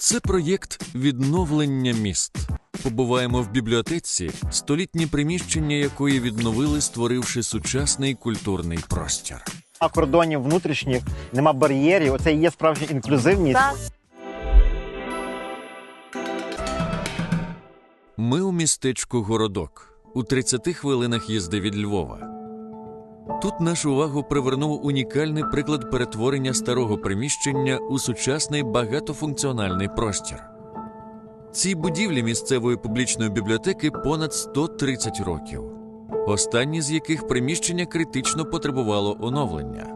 Це проєкт відновлення міст. Побуваємо в бібліотеці, столітні приміщення якої відновили, створивши сучасний культурний простір. Нема кордонів внутрішніх, нема бар'єрів. Оце і є справжня інклюзивність. Так, Ми у містечку Городок у 30 хвилинах їзди від Львова. Тут нашу увагу привернув унікальний приклад перетворення старого приміщення у сучасний багатофункціональний простір. Цій будівлі місцевої публічної бібліотеки понад 130 років, останні з яких приміщення критично потребувало оновлення.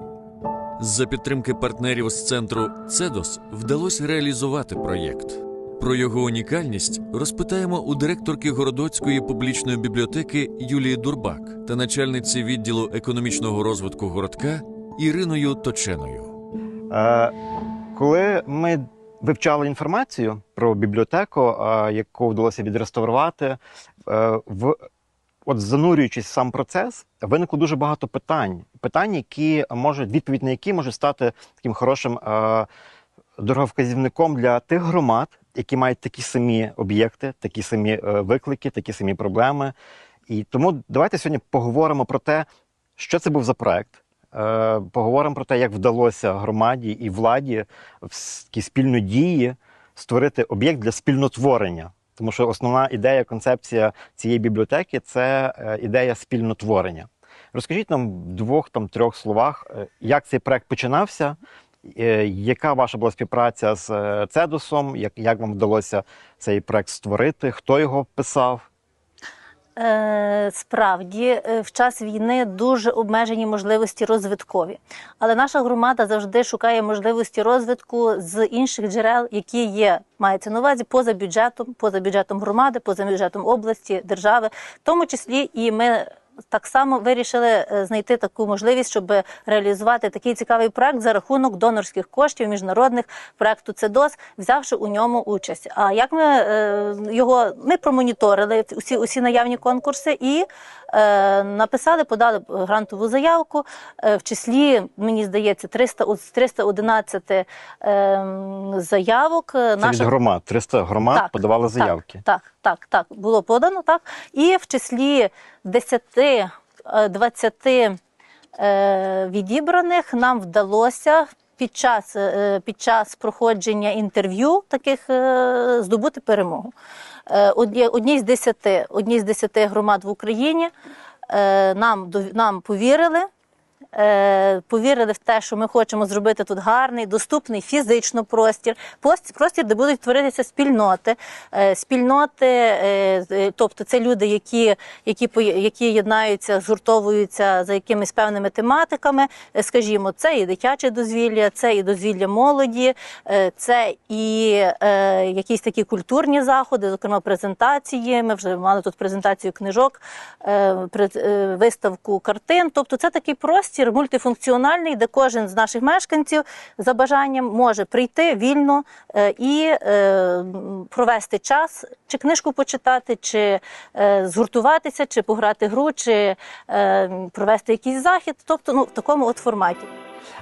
За підтримки партнерів з центру Цедос вдалося реалізувати проєкт. Про його унікальність розпитаємо у директорки Городоцької публічної бібліотеки Юлії Дурбак та начальниці відділу економічного розвитку городка Іриною Точеною. Е, коли ми вивчали інформацію про бібліотеку, е, яку вдалося відреставрувати, е, в от занурюючись в сам процес, виникло дуже багато питань. Питань, які можуть відповідь на які може стати таким хорошим дороговказівником для тих громад, які мають такі самі об'єкти, такі самі е, виклики, такі самі проблеми. І тому давайте сьогодні поговоримо про те, що це був за проект. Е, Поговоримо про те, як вдалося громаді і владі в с- такій спільно дії створити об'єкт для спільнотворення. Тому що основна ідея, концепція цієї бібліотеки це е, ідея спільнотворення. Розкажіть нам в двох трьох словах, як цей проект починався, яка ваша була співпраця з е, Цедосом, як, як вам вдалося цей проект створити, хто його писав? е, справді е, в час війни дуже обмежені можливості розвиткові. Але наша громада завжди шукає можливості розвитку з інших джерел, які є, мається на увазі поза бюджетом, поза бюджетом громади, поза бюджетом області, держави, в тому числі і ми. Так само вирішили е, знайти таку можливість, щоб реалізувати такий цікавий проект за рахунок донорських коштів міжнародних проекту ЦЕДОС, взявши у ньому участь. А як ми е, його ми промоніторили усі, усі наявні конкурси і написали, подали грантову заявку. Е, в числі, мені здається, 300, з 311 е, заявок. е, Це від громад. 300 громад Так, подавали заявки. Так, так, так, так, було подано, так. І в числі 10, е, 20 е, відібраних нам вдалося під час, е, під час проходження інтерв'ю таких е, здобути перемогу. Е, Одні, з 10, одній з 10 громад в Україні е, нам, нам повірили. Е, повірили в те, що ми хочемо зробити тут гарний, доступний фізично простір, простір, де будуть творитися спільноти. Е, Спільноти, е, тобто це люди, які, які, які єднаються, згуртовуються за якимись певними тематиками. Скажімо, це і дитяче дозвілля, це і дозвілля молоді, це і якісь такі культурні заходи, зокрема презентації. Ми вже мали тут презентацію книжок, виставку картин. Тобто, це такий простір мультифункціональний, де кожен з наших мешканців за бажанням може прийти вільно е, і е, провести час, чи книжку почитати, чи е, згуртуватися, чи пограти гру, чи провести якийсь захід. Тобто, ну в такому от форматі.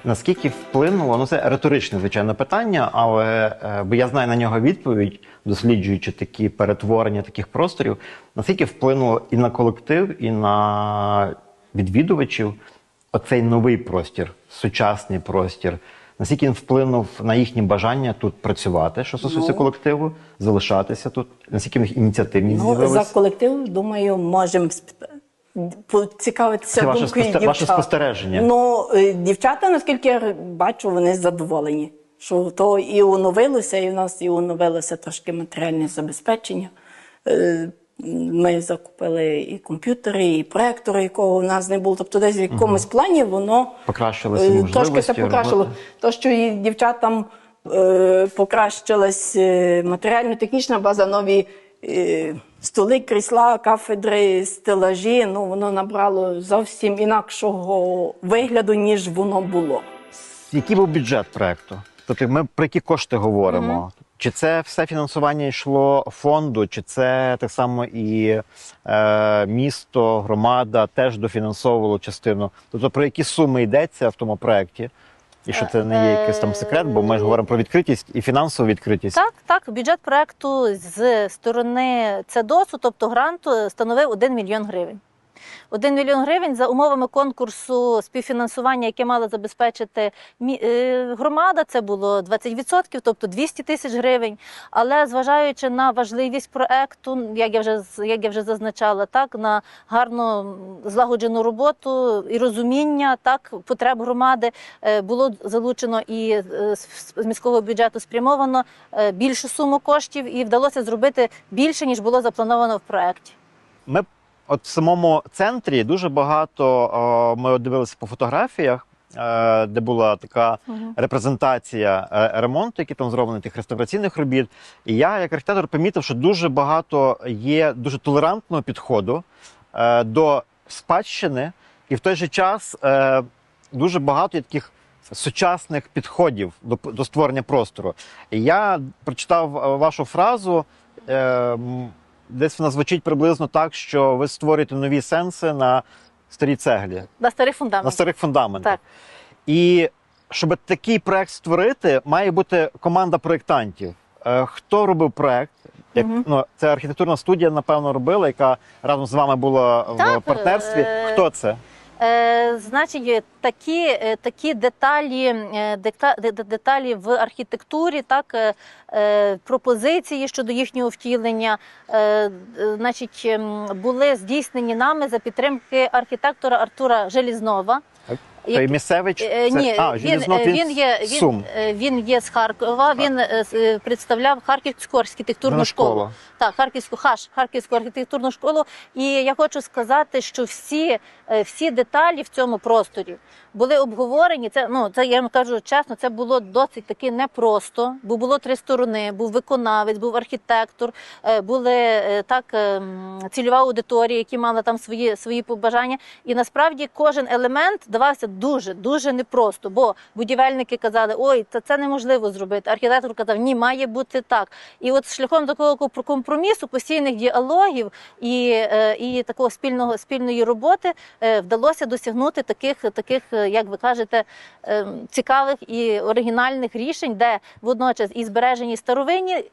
Наскільки вплинуло, ну це риторичне, звичайно, питання, але бо я знаю на нього відповідь, досліджуючи такі перетворення таких просторів, наскільки вплинуло і на колектив, і на відвідувачів оцей новий простір, сучасний простір. Наскільки він вплинув на їхнє бажання тут працювати, що стосується Ну. колективу, залишатися тут, наскільки в них ініціативність Ну, за колектив, думаю, можемо поцікавитися думкою спосте- дівчат. ваше спостереження. Ну, е, дівчата, наскільки я бачу, вони задоволені. Що то і оновилося, і в нас і оновилося трошки матеріальне забезпечення. Ми закупили і комп'ютери, і проектори, якого в нас не було. Тобто, десь в якомусь плані воно Покращилися е, можливості трошки це покращило. роботи? То, що і дівчатам е, покращилась е, матеріально-технічна база, нові е, столи, крісла, кафедри, стелажі, ну воно набрало зовсім інакшого вигляду, ніж воно було. Який був бюджет проекту? Тобто ми про які кошти говоримо? Чи це все фінансування йшло фонду, чи це так само і е, місто, громада теж дофінансовувало частину? Тобто про які суми йдеться в тому проєкті? І що це не є якийсь там секрет, бо ми ж говоримо про відкритість і фінансову відкритість. Так, так, бюджет проекту з сторони ЦЕДОСу, тобто гранту, становив 1 мільйон гривень. 1 мільйон гривень за умовами конкурсу співфінансування, яке мала забезпечити е, громада, це було 20%, тобто 200 тисяч гривень. Але зважаючи на важливість проекту, як я вже як я вже зазначала, так на гарно злагоджену роботу і розуміння так потреб громади е, було залучено і е, з міського бюджету спрямовано більшу суму коштів, і вдалося зробити більше ніж було заплановано в проекті. Ми от в самому центрі дуже багато о, ми от дивилися по фотографіях, е, де була така репрезентація е, ремонту, який там зроблений, тих реставраційних робіт. І я, як архітектор, помітив, що дуже багато є дуже толерантного підходу е, до спадщини, і в той же час е, дуже багато є таких сучасних підходів до, до створення простору. І я прочитав е, вашу фразу. Е, м, Десь вона звучить приблизно так, що ви створюєте нові сенси на старій цеглі, На старих фундаментах. на старих фундаментах. Так. І щоб такий проект створити, має бути команда проєктантів. Е, Хто робив проект? Як, угу. ну, це архітектурна студія, напевно, робила, яка разом з вами була Так, в партнерстві. е, Хто це? Е, значить, такі, е, такі деталі, е, деталі в архітектурі, так, пропозиції щодо їхнього втілення, значить, ем, були здійснені нами за підтримки архітектора Артура Желізнова. Той Як- місцевич? Е, Це- Ні, а, він, е, він є з Сум. він, е, є з Харкова. Він е, е, представляв Харківську архітектурну Вона школу. школа. Так, Харківську хаш, Харківську архітектурну школу. І я хочу сказати, що всі, е, всі деталі в цьому просторі були обговорені. Це ну це я вам кажу чесно, це було досить таки непросто, бо було три сторони: був виконавець, був архітектор, е, були е, так е, цільова аудиторія, які мала там свої свої побажання. І насправді кожен елемент давався дуже дуже непросто. Бо будівельники казали, ой, та це неможливо зробити. Архітектор казав, ні, має бути так. І от шляхом такого комп- компромісу, постійних діалогів і, е, і такого спільного спільної роботи е, вдалося досягнути таких, таких, е, як ви кажете, цікавих і оригінальних рішень, де водночас і збережені старовинні.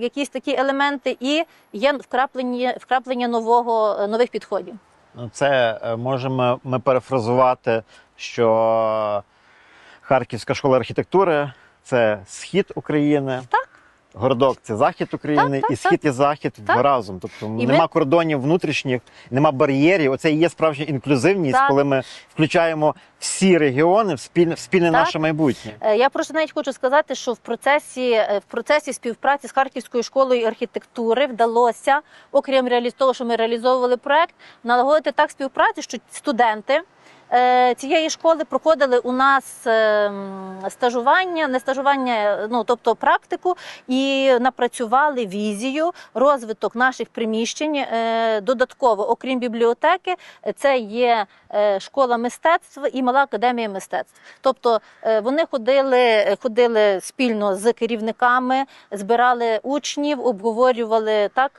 Якісь такі елементи, і є вкраплення, вкраплення нового нових підходів. Це е, можемо ми перефразувати, що Харківська школа архітектури це схід України. Так. Городок це захід України, Так, так, і схід і захід Так. разом. Тобто І нема ми- кордонів внутрішніх, нема бар'єрів. Оце і є справжня інклюзивність, Так. коли ми включаємо всі регіони в спільне, в спільне Так. наше майбутнє. Е, Я просто навіть хочу сказати, що в процесі, е, в процесі співпраці з Харківською школою архітектури вдалося, окрім того, що ми реалізовували проект, налагодити так співпрацю, що студенти. Е, Цієї школи проходили у нас е, стажування, не стажування, ну тобто практику, і напрацювали візію, розвиток наших приміщень. Е, Додатково, окрім бібліотеки, це є школа мистецтв і мала академія мистецтв. Тобто вони ходили, ходили спільно з керівниками, збирали учнів, обговорювали так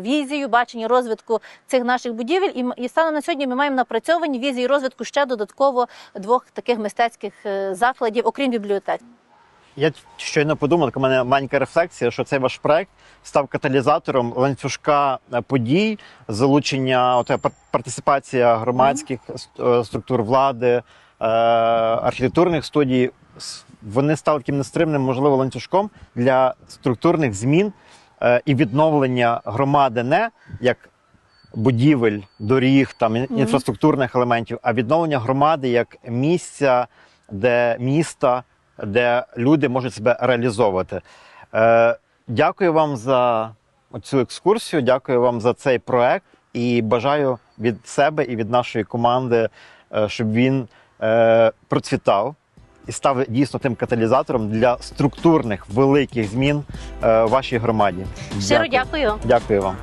візію, бачення розвитку цих наших будівель. І, і станом на сьогодні ми маємо напрацьовані візії розвитку ще додатково двох таких мистецьких е, закладів, окрім бібліотек. Я щойно подумав, така мене маленька рефлексія, що цей ваш проект став каталізатором ланцюжка е, подій, залучення от, е, партисипація громадських структур влади, архітектурних студій. Вони стали таким нестримним, можливо, ланцюжком для структурних змін і відновлення громади не як будівель, доріг, там інфраструктурних елементів, а відновлення громади як місця, де міста, де люди можуть себе реалізовувати. Е, дякую вам за цю екскурсію, дякую вам за цей проект і бажаю від себе і від нашої команди, е, щоб він е, процвітав і став дійсно тим каталізатором для структурних великих змін е, в вашій громаді. Щиро дякую. Дякую вам.